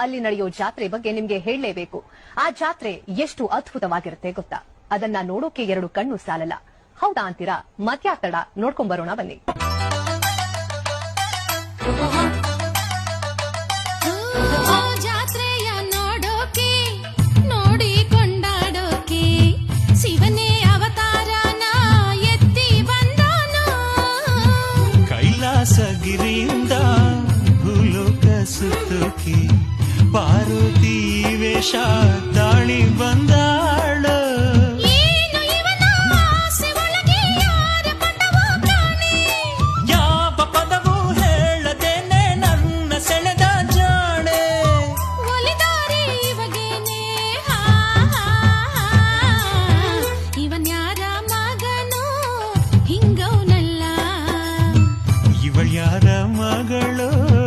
ಅಲ್ಲಿ ನಡೆಯೋ ಜಾತ್ರೆ ಬಗ್ಗೆ ನಿಮ್ಗೆ ಹೇಳಲೇಬೇಕು. ಆ ಜಾತ್ರೆ ಎಷ್ಟು ಅದ್ಭುತವಾಗಿರುತ್ತೆ ಗೊತ್ತಾ? ಅದನ್ನ ನೋಡೋಕೆ ಎರಡು ಕಣ್ಣು ಸಾಲಲ್ಲ. ಹೌದಾ ಅಂತೀರಾ? ಮತ್ಯಾತಡ ನೋಡ್ಕೊಂಡ್ ಬರೋಣ ಬನ್ನಿ. ಓ ಮಾರುತಿ ವೇಷ ತಾಳಿ ಬಂದಾಳ. ಯಾವ ಪದವೂ ಹೇಳದೇನೆ ನನ್ನ ಸೆಳೆದ ಜಾಣೆ. ಇವನ್ಯಾರ ಮಗನು? ಹಿಂಗವನಲ್ಲ. ಇವಳ್ಯಾರ ಮಗಳು?